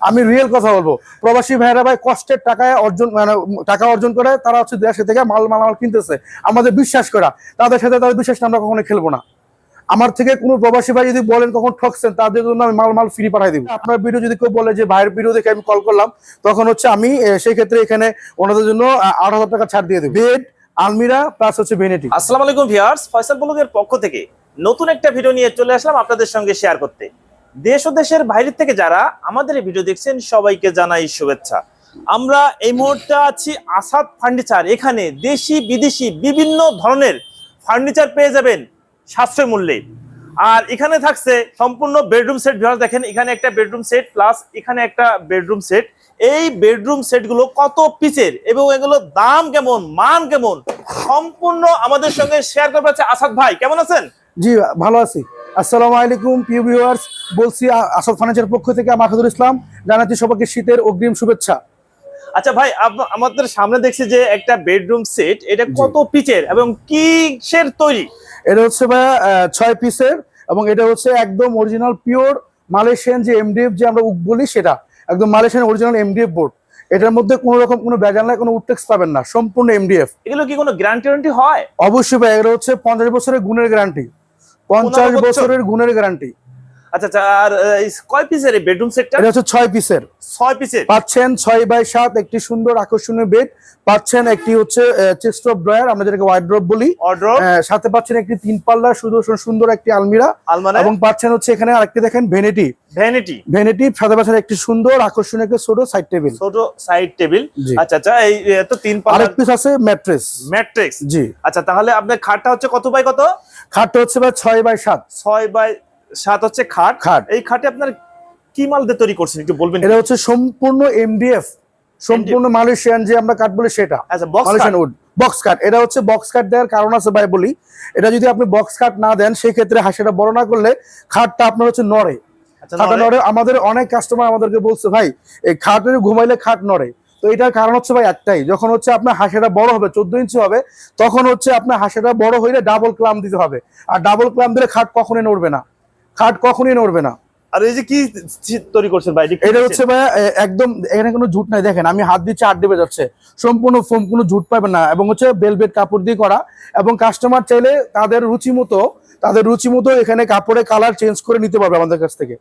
আমি রিয়েল কথা বলব। প্রবাসী ভাইয়েরা ভাই কষ্টের টাকায় অর্জন মানে টাকা অর্জন করে তারা হচ্ছে দেশে থেকে মাল মালামাল কিনতেছে। আমাদের বিশ্বাস করা। তাদের সাথে তাদের বিশ্বাস আমরা কখনো খেলব না। আমার থেকে কোনো প্রবাসী ভাই যদি বলেন কখন ঠকছেন, তাদের জন্য আমি মাল মাল ফ্রি পাঠাই দিব। আপনার ভিডিও যদি কেউ বলে যে, ভাইয়ের ভিডিও দেখে আমি কল করলাম তখন হচ্ছে আমি সেই ক্ষেত্রে এখানে ওনাদের জন্য আট হাজার টাকা ছাড় দিয়ে দেবো। বেড, আলমিরা প্লাস হচ্ছে ভেনেটি আসসালামু আলাইকুম ভিউয়ার্স ফয়সাল ব্লগের পক্ষ থেকে নতুন একটা ভিডিও নিয়ে চলে আসলাম আপনাদের সঙ্গে শেয়ার করতে। দেশ ও দেশের বাইরে থেকে যারা আমাদের ভিডিও দেখছেন, সবাইকে জানাই শুভেচ্ছা। আমরা এই মুহূর্তে আছি আসাদ ফার্নিচার। এখানে দেশি, বিদেশি, বিভিন্ন ধরনের ফার্নিচার পেয়ে যাবেন সাশ্রয় মূল্যে। আর এখানে থাকছে সম্পূর্ণ বেডরুম সেট ভিউয়ার্স দেখেন, এখানে একটা বেডরুম সেট প্লাস এখানে একটা বেডরুম সেট এই বেডরুম সেটগুলো কত পিসের এবং এগুলো দাম কেমন, মান কেমন, সম্পূর্ণ আমাদের সঙ্গে শেয়ার করবে আসাদ ভাই। কেমন আছেন? জি, ভালো আছি। আসসালামু আলাইকুম প্রিয় ভিউয়ার্স। বলছি আসল ফার্নিচার পক্ষ থেকে মাহমুদুল ইসলাম। জানাচ্ছি সবাইকে শীতের অগ্রিম শুভেচ্ছা। আচ্ছা ভাই আমাদের সামনে দেখছি যে একটা বেডরুম সেট এটা কত পিচের এবং কিসের তৈরি? এটা হচ্ছে ভাইয়া ছয় পিসের এবং এটা হচ্ছে একদম অরিজিনাল পিওর মালয়েশিয়ান যে এমডিএফ যে আমরা উক বলি সেটা। একদম মালয়েশিয়ান অরিজিনাল এমডিএফ বোর্ড এটার মধ্যে কোনো রকম কোনো বেজাল নাই কোনো উটেক্স পাবেন না। সম্পূর্ণ এমডিএফ এগুলো কি কোনো গ্যারান্টি হয়? অবশ্যই ভাই এটা হচ্ছে পঞ্চাশ বছরের গুণের গ্যারান্টি পঞ্চাশ পনেরো বছর? বছরের গুণের গ্যারান্টি আচ্ছা আচ্ছা আর কয় পিসের এই বেডরুম সেটটা এটা হচ্ছে পিসের পিসের পাচ্ছেন বাই একটি সুন্দর আকর্ষণীয় বেড পাচ্ছেন একটি হচ্ছে চেস্ট অফ ড্রয়ার আমরা যেটাকে বলি। সাথে পাচ্ছেন একটি তিন পাল্লা সুদর্শন সুন্দর একটি আলমিরা। আলমারা? এবং পাচ্ছেন হচ্ছে এখানে আরেকটি দেখেন ভেনিটি ভ্যানিটি ভেনিটি সাথে পাচ্ছেন একটি সুন্দর আকর্ষণীয় ছোট সাইড টেবিল ছোট সাইড টেবিল আচ্ছা আচ্ছা এই তো তিন পাল্লা আরেক পিস আছে ম্যাট্রেস ম্যাট্রিক্স জি। আচ্ছা তাহলে আপনার খাটটা হচ্ছে কত বাই কত? খাটটা হচ্ছে ভাই ছয় বাই সাত। ছয় বাই সাত হচ্ছে খাট। খাট। এই খাটে আপনার কি মাল দিয়ে তৈরি করছেন? একটু বলবেন এটা হচ্ছে সম্পূর্ণ এমডিএফ সম্পূর্ণ মালয়েশিয়ান যে আমরা কাঠ বলি সেটা। আচ্ছা মালয়েশিয়ান উড বক্স কাট এটা হচ্ছে বক্স কাট দেওয়ার কারণ আছে ভাই বলি। এটা যদি আপনি বক্স কাট না দেন সেই ক্ষেত্রে হাসিটা বড় না করলে খাটটা আপনার হচ্ছে নড়ে। আচ্ছা খাটটা নড়ে। আমাদের অনেক কাস্টমার আমাদেরকে বলছে ভাই এই খাটে ঘুমাইলে খাট নড়ে। তো এটার কারণ হচ্ছে ভাই একটাই যখন হচ্ছে আপনার হাসিটা বড় হবে চোদ্দ ইঞ্চি হবে তখন হচ্ছে আপনার হাসিটা বড় হইলে ডাবল ক্লাম দিতে হবে। আর ডাবল ক্লাম দিলে খাট কখনোই নড়বে না। খাট কখনই নড়বে না। আর এই যে কি তৈরি করছেন ভাই? এটা হচ্ছে ভাই একদম এখানে কোনো জুট নাই। দেখেন আমি হাত দিচ্ছি আট দেবে যাচ্ছে। সম্পূর্ণ ফোম কোনো জুট পাবে না। এবং হচ্ছে বেলবেট কাপড় দিয়ে করা। এবং কাস্টমার চাইলে তাদের রুচি মতো তাদের রুচি মতো এখানে কাপড়ে কালার চেঞ্জ করে নিতে পারবে আমাদের কাছ থেকে।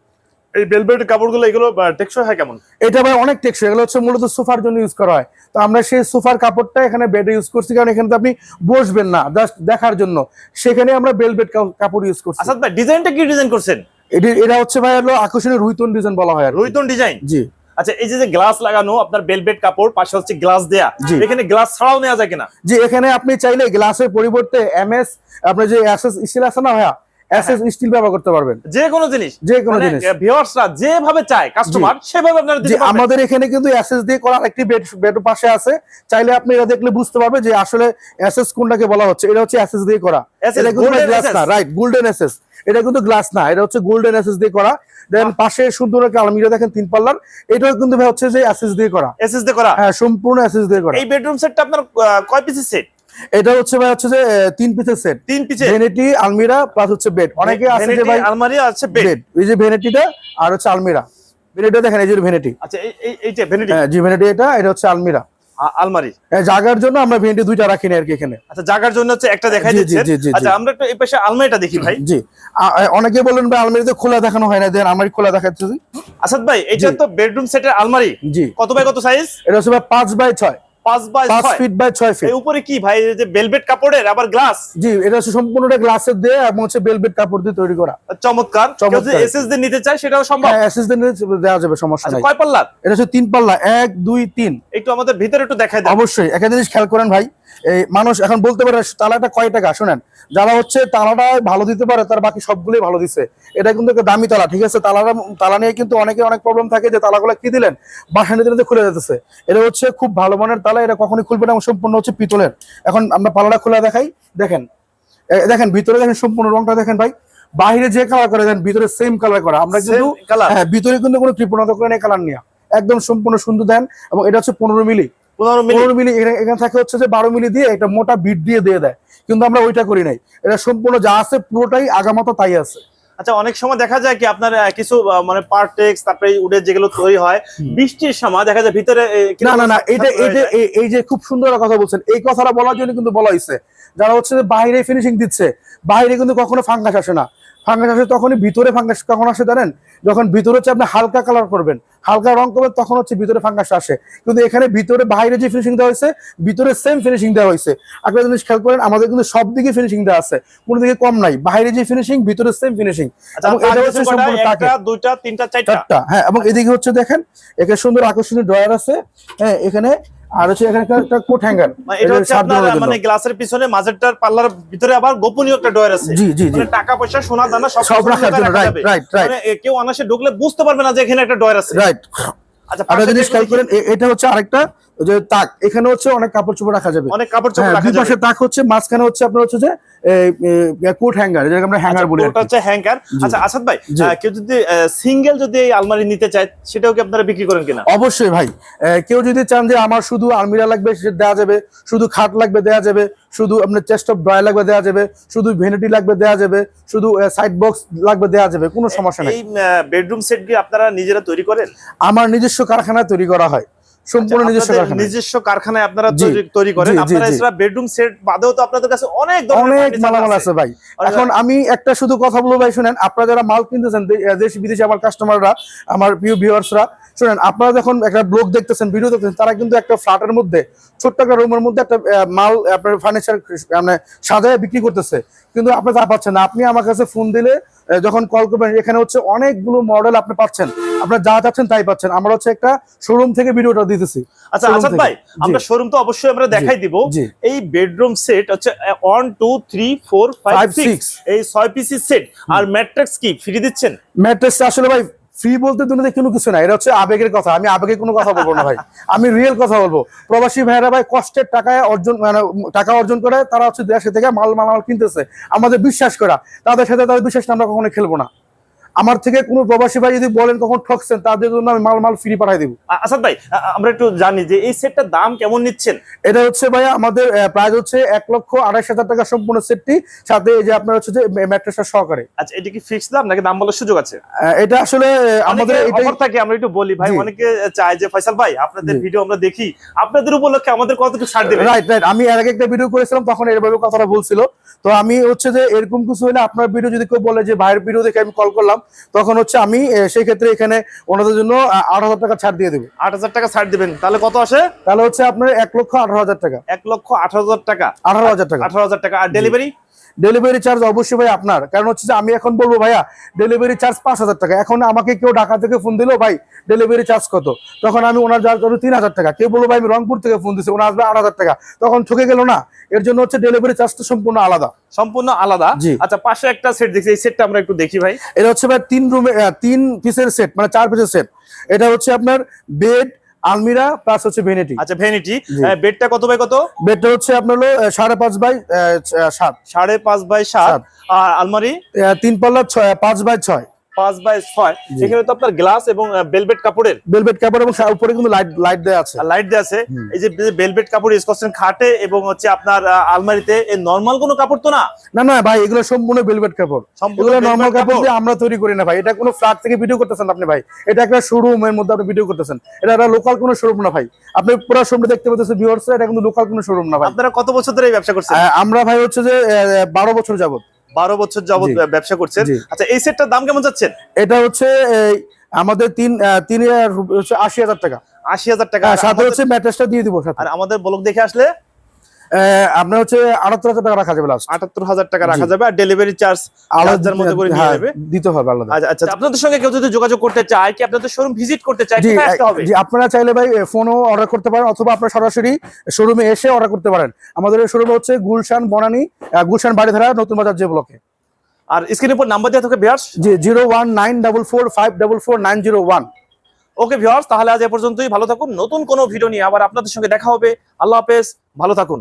এই বেলভেট কাপড়গুলো এগুলো টেকসই হয় কেমন? এটা ভাই অনেক টেকসই এগুলো হচ্ছে মূলত সোফার জন্য ইউজ করা হয়। তো আমরা সেই সোফার কাপড়টা এখানে বেডে ইউজ করছি কারণ এখানে তো আপনি বসবেন না জাস্ট দেখার জন্য। সেখানে আমরা বেলবেট কাপড় ইউজ করছি। আসাদ ভাই ডিজাইনটা কি ডিজাইন করছেন? এটি- এটা হচ্ছে ভাই হলো আকর্ষণীয় রুইতন ডিজাইন বলা হয় রুইতন ডিজাইন জি। আচ্ছা এই যে যে গ্লাস লাগানো আপনার বেলভেট কাপড় পাশে হচ্ছে গ্লাস দেয়া জি। এখানে গ্লাস ছাড়াও নেওয়া যায় কিনা? যে এখানে আপনি চাইলে গ্লাসের পরিবর্তে এমএস আপনার যে এসএস স্টিল আছে না ভাইয়া? এসএস স্টিল ব্যবহার করতে পারবেন। যে কোনো জিনিস। যে কোনো জিনিস। ভিউয়ার্সরা যেভাবে চায় কাস্টমার সেভাবে আপনারা দিতে পারবেন। আমাদের এখানে কিন্তু এসএস দিয়ে করা একটি বেড বেড পাশে আছে। চাইলে আপনি এটা দেখলে বুঝতে পারবে যে আসলে এসএস কোনটাকে বলা হচ্ছে। এটা হচ্ছে এসএস দিয়ে করা। এটা কিন্তু গ্লাস না রাইট গোল্ডেন এসএস এটা কিন্তু গ্লাস না এটা হচ্ছে গোল্ডেন এসএস দিয়ে করা। দেন পাশে সুন্দর একটা আলমিরা দেখেন তিন পাল্লার। এটাও কিন্তু হচ্ছে যে এসএস দিয়ে করা। এসএস দিয়ে করা। হ্যাঁ সম্পূর্ণ এসএস দিয়ে করা। এই বেডরুম সেটটা আপনার কয় পিসের সেট এটা হচ্ছে ভাই হচ্ছে যে তিন পিসের সেট তিন পিসের ভেনিটি আলমিরা প্লাস হচ্ছে বেড অনেকে আছে যে ভাই আলমারি আছে বেড এই যে ভেনিটিটা আর হচ্ছে আলমিরা ভেনিটিটা দেখেন এই যে ভেনিটি আচ্ছা এই এই- এইটা ভ্যানিটি হ্যাঁ জি ভেনিটি এটা এটা হচ্ছে আলমিরা আলমারি হ্যাঁ, জাগার জন্য আমরা ভেনিটি দুইটা রাখি না আর কি এখানে। আচ্ছা জায়গার জন্য হচ্ছে একটা দেখাই জি, আচ্ছা আমরা একটু এই পাশে আলমারিটা দেখি ভাই। জি। অনেকে বলেন ভাই আলমারিতে খোলা দেখানো হয় না। দেন আলমারি খোলা দেখাচ্ছি। আসাদ ভাই এটা তো বেডরুম সেটের আলমারি জি। কত বাই কত সাইজ এটা হচ্ছে ভাই পাঁচ বাই ছয়। পাঁচ বাই পাঁচ ছয়। ফিট বাই ছয় ফিট। উপরে কি ভাই যে বেলভেট কাপড়ের আবার গ্লাস জি এটা হচ্ছে সম্পূর্ণটা গ্লাসের দিয়ে এবং হচ্ছে বেলবেট কাপড় দিয়ে তৈরি করা। চমৎকার। যদি এসএস দিয়ে নিতে চায় সেটাও সম্ভব। হ্যাঁ অ্যাসিস দেওয়া যাবে সমস্যা নাই। কয় পাল্লার? এটা হচ্ছে তিন পাল্লা এক দুই তিন। একটু আমাদের ভিতরে একটু দেখাই দেন। অবশ্যই একটা জিনিস খেয়াল করেন ভাই। এই মানুষ এখন বলতে পারে তালাটা কয় টাকা? শোনেন যারা হচ্ছে তালাটা ভালো দিতে পারে তার বাকি সবগুলোই ভালো দিছে। এটা কিন্তু দামি তালা ঠিক আছে? তালাটা তালা নিয়ে কিন্তু অনেকে অনেক প্রবলেম থাকে যে তালাগুলো কি দিলেন? বাসা নিতে খুলে যেতেছে। এটা হচ্ছে খুব ভালো মানের তালা। এটা কখনই খুলবে না সম্পূর্ণ হচ্ছে পিতলের। এখন আমরা পালাটা খোলা দেখাই। দেখেন দেখেন ভিতরে দেখেন সম্পূর্ণ রংটা দেখেন ভাই। বাইরে যে কালার করে দেন ভিতরে সেম কালার করা। আমরা কিন্তু হ্যাঁ ভিতরে কিন্তু কোনো কৃপণতা করে নেই কালার নিয়ে। একদম সম্পূর্ণ সুন্দর দেন এবং এটা হচ্ছে পনেরো মিলি। পনেরো মিলি। এখানে- এখানে থাকে হচ্ছে যে বারো মিলি দিয়ে একটা মোটা বিট দিয়ে দিয়ে দেয়। কিন্তু আমরা ওইটা করি নাই। এটা সম্পূর্ণ যা আছে পুরোটাই আগামাতো তাই আছে। আচ্ছা অনেক সময় দেখা যায় কি আপনার কিছু মানে পার্টেক্স তারপরে উডের যেগুলো তৈরি হয় বৃষ্টির সময় দেখা যায় ভিতরে না না না এটা এটা এই- যে খুব সুন্দর একটা কথা বলছেন এই কথাটা বলার জন্য কিন্তু বলা হয়েছে যারা হচ্ছে যে বাইরে ফিনিশিং দিচ্ছে বাইরে কিন্তু কখনো ফাঙ্গাস আসে না। ফাঙ্গাস আসে তখনই ভিতরে ফাঙ্গাস কখন আসে জানেন? যখন ভিতরে হচ্ছে আপনি হালকা কালার করবেন। হালকা রং করবেন তখন হচ্ছে ভিতরে ফাঙ্গাস আসে। কিন্তু এখানে ভিতরে বাইরে যে ফিনিশিং দেওয়া হয়েছে ভিতরে সেম ফিনিশিং দেওয়া হয়েছে। একটা জিনিস খেয়াল করেন আমাদের কিন্তু সব দিকে ফিনিশিং দেওয়া আছে। কোনো দিকে কম নাই। বাইরে যে ফিনিশিং ভিতরে সেম ফিনিশিং আচ্ছা দুইটা তিনটা চারটা? চারটা হ্যাঁ এবং এদিকে হচ্ছে দেখেন এখানে সুন্দর আকর্ষণীয় ড্রয়ার আছে। হ্যাঁ এখানে আর হচ্ছে এখানে একটা- কোট হ্যাঙ্গার মানে এটা হচ্ছে আপনার মানে গ্লাসের পিছনে মাঝেরটার পাল্লার ভিতরে আবার গোপনীয় একটা ডয়ার আছে। জি জি মানে টাকা পয়সা সোনা দানা সব সব রাখার জন্য রাইট রাইট রাইট মানে কেউ অনাসে ঢুকলে বুঝতে পারবে না যে এখানে একটা ডয়ার আছে। রাইট আচ্ছা পাশে জিনিস খেয়াল করেন এটা হচ্ছে আরেকটা যে তাক। এখানে হচ্ছে অনেক কাপড় চোপড় রাখা যাবে। অনেক কাপড় চোপড় রাখা রাখা দুই যাবে। পাশে তাক হচ্ছে মাঝখানে হচ্ছে আপনার হচ্ছে যে কোট হ্যাঙ্গার যেটাকে আমরা হ্যাঙ্গার বলি ওটা হচ্ছে হ্যাঙ্গার আচ্ছা আসাদ ভাই কেউ যদি সিঙ্গেল যদি এই আলমারি নিতে চায় সেটাও কি আপনারা বিক্রি করেন কিনা? অবশ্যই ভাই। কেউ যদি চান যে আমার শুধু আলমিরা লাগবে সে দেওয়া যাবে শুধু খাট লাগবে দেওয়া যাবে শুধু আপনার চেস্ট অফ ড্রয়ার লাগবে দেওয়া যাবে শুধু ভেনিটি লাগবে দেওয়া যাবে শুধু সাইড বক্স লাগবে দেওয়া যাবে কোনো সমস্যা নেই। এই বেডরুম সেট কি আপনারা নিজেরা তৈরি করেন? আমার নিজস্ব কারখানায় তৈরি করা হয়। সম্পূর্ণ আচ্ছা, নিজস্ব কারখানা নিজস্ব কারখানায় আপনারা তৈরি- করেন। আপনারা এছাড়া বেডরুম সেট বাদেও তো আপনাদের কাছে অনেক ধরনের অনেক মালামাল আছে। ভাই। এখন আমি একটা শুধু কথা বলব ভাই শুনেন আপনারা যারা মাল কিনতেছেন দেশ বিদেশে আমার কাস্টমাররা আমার প্রিয় ভিউয়ার্সরা শুনেন আপনারা যখন একটা ব্লগ দেখতেছেন ভিডিও দেখতেছেন তারা কিন্তু একটা ফ্ল্যাটের মধ্যে ছোট্ট একটা রুমের মধ্যে একটা মাল আপনার ফার্নিচার মানে সাজায় বিক্রি করতেছে। কিন্তু আপনি তা পাচ্ছেন না। আপনি আমার কাছে ফোন দিলে যখন কল করবেন এখানে হচ্ছে অনেকগুলো মডেল আপনি পাচ্ছেন। আপনার যা চাচ্ছেন তাই পাচ্ছেন। আমরা হচ্ছে একটা শোরুম থেকে ভিডিওটা দিতেছি। আচ্ছা আসাদ ভাই আমরা শোরুম তো অবশ্যই আমরা দেখাই দিব। এই বেডরুম সেট হচ্ছে one two three four five Five, six six। এই 6 পিসি সেট আর ম্যাট্রিক্স কি? ফ্রি দিচ্ছেন? ম্যাট্রিক্স আসলে ভাই ফ্রি বলতে দুনিয়াতে কোনো কিছু না এটা হচ্ছে আবেগের কথা। আমি আবেগে কোনো কথা বলব না ভাই। আমি রিয়েল কথা বলব। প্রবাসী ভাইরা ভাই কষ্টের টাকায় অর্জন মানে টাকা অর্জন করে, তারা হচ্ছে দেশে থেকে মাল, মালামাল কিনতেছে। আমাদের বিশ্বাস করা। তাদের সাথে তাদের বিশ্বাস আমরা কখনো খেলব না। আমার থেকে কোনো প্রবাসী ভাই যদি বলেন কখন ঠকছেন তাদের জন্য আমি মাল মাল ফ্রি পাঠাই দিব। আ- আসাদ ভাই আমরা একটু জানি যে এই সেটটার দাম কেমন নিচ্ছেন? এটা হচ্ছে ভাই আমাদের প্রাইস হচ্ছে এক লক্ষ আড়াইশ হাজার টাকা সম্পূর্ণ সেটটি সাথে এই যে আপনার হচ্ছে যে ম্যাট্রেসটা সহকারে। আচ্ছা এটা কি ফিক্স দাম নাকি দাম বলার সুযোগ আছে? এটা আসলে আমাদের অফার থাকে আমরা একটু বলি ভাই। অনেকে চায় যে ফয়সাল ভাই আপনাদের ভিডিও আমরা দেখি। আপনাদের উপলক্ষে আমাদের কতটুকু ছাড় দেবেন রাইট রাইট আমি এর আগে একটা ভিডিও করেছিলাম তখন এরভাবে কথাটা বলছিল তো আমি হচ্ছে যে এরকম কিছু হলে আপনার ভিডিও যদি কেউ বলে যে ভাইয়ের ভিডিও দেখে আমি কল করলাম তখন হচ্ছে আমি সেই ক্ষেত্রে এখানে ওনাদের জন্য আট হাজার টাকা ছাড় দিয়ে দেবো। আট হাজার টাকা ছাড় দিবেন। তাহলে কত আসে? তাহলে হচ্ছে আপনার এক লক্ষ আঠারো হাজার টাকা। এক লক্ষ আঠারো হাজার টাকা। আঠারো হাজার টাকা। আঠারো হাজার টাকা। আর ডেলিভারি ডেলিভারি চার্জ অবশ্যই ভাই আপনার। কারণ হচ্ছে যে আমি এখন বলব ভাইয়া ডেলিভারি চার্জ পাঁচ হাজার টাকা। এখন আমাকে কেউ ঢাকা থেকে ফোন দিলো ভাই ডেলিভারি চার্জ কত? তখন আমি ওনার চার্জ করব তিন হাজার টাকা। কেউ বলব ভাই আমি রংপুর থেকে ফোন দিচ্ছি ওনার আসবে আট হাজার টাকা। তখন ঠকে গেল না। এর জন্য হচ্ছে ডেলিভারি চার্জটা সম্পূর্ণ আলাদা। সম্পূর্ণ আলাদা। জি। আচ্ছা পাশে একটা সেট দেখছি এই সেটটা আমরা একটু দেখি ভাই। এটা হচ্ছে ভাই তিন রুমে তিন পিসের সেট মানে চার পিসের সেট এটা হচ্ছে আপনার বেড আলমিরা প্লাস হচ্ছে ভেনিটি। আচ্ছা ভেনিটি। বেডটা কত বাই কত? বেডটা হচ্ছে আপনার হলো সাড়ে পাঁচ বাই সাত। সাড়ে পাঁচ বাই সাত। আর আলমারি? তিন পাল্লা ছয় পাঁচ বাই ছয়। পাঁচ বাই ছয় এখানে তো আপনার গ্লাস এবং বেলভেট কাপড়ের। বেলবেট কাপড় এবং উপরে কিন্তু লাইট লাইট দেওয়া আছে। লাইট দেওয়া আছে। এই যে বেলভেট কাপড় ইউজ করছেন খাটে এবং হচ্ছে আপনার আলমারিতে এই নর্মাল কোনো কাপড় তো না? না না ভাই এগুলো সম্পূর্ণ বেলবেট কাপড়। এগুলো নর্মাল কাপড় কাপড়। দিয়ে আমরা তৈরি করি না ভাই। এটা কোনো ফ্ল্যাট থেকে ভিডিও করতেছেন আপনি ভাই। এটা একটা শোরুমের মধ্যে আপনি ভিডিও করতেছেন। এটা একটা লোকাল কোনো শোরুম না ভাই। আপনি পুরো শোরুমটা দেখতে পাচ্ছেন এটা কিন্তু লোকাল কোনো শোরুম না ভাই। আপনারা কত বছর ধরে এই ব্যবসা করছেন? আমরা ভাই হচ্ছে যে বারো বছর যাবত। বারো বছর যাবত ব্যবসা করছেন। আচ্ছা এই সেটটার দাম কেমন যাচ্ছেন? এটা হচ্ছে আমাদের তিন তিন আশি হাজার টাকা। আশি হাজার টাকা। হ্যাঁ, সাথে হচ্ছে ম্যাট্রেসটা দিয়ে দিব আর আমাদের ব্লগ দেখে আসলে আপনার হচ্ছে আটাত্তর হাজার টাকা রাখা যাবে লাস্ট আটাত্তর হাজার টাকা রাখা। যাবে আর ডেলিভারি চার্জ হাজার মতো করে নিয়ে হ্যাঁ, দিতে হবে আলাদা। আচ্ছা আচ্ছা আপনাদের সঙ্গে কেউ যদি যোগাযোগ করতে চায় কি আপনাদের শোরুম ভিজিট করতে চায় কোথায় আসতে হবে? জি আপনারা চাইলে ভাই ফোনও অর্ডার করতে পারেন অথবা আপনারা সরাসরি শোরুমে এসে অর্ডার করতে পারেন। আমাদের শোরুম হচ্ছে গুলশান বনানী গুলশান বাড়িধারা নতুন বাজার যে ব্লকে আর স্ক্রিনের উপর নাম্বার দেওয়া থাকে ভিউয়ার্স জি zero one nine double four five double four nine zero one okay viewers তাহলে আজ এ পর্যন্তই ভালো থাকুন। নতুন কোনো ভিডিও নিয়ে আবার আপনাদের সঙ্গে দেখা হবে। আল্লাহ হাফেজ ভালো থাকুন।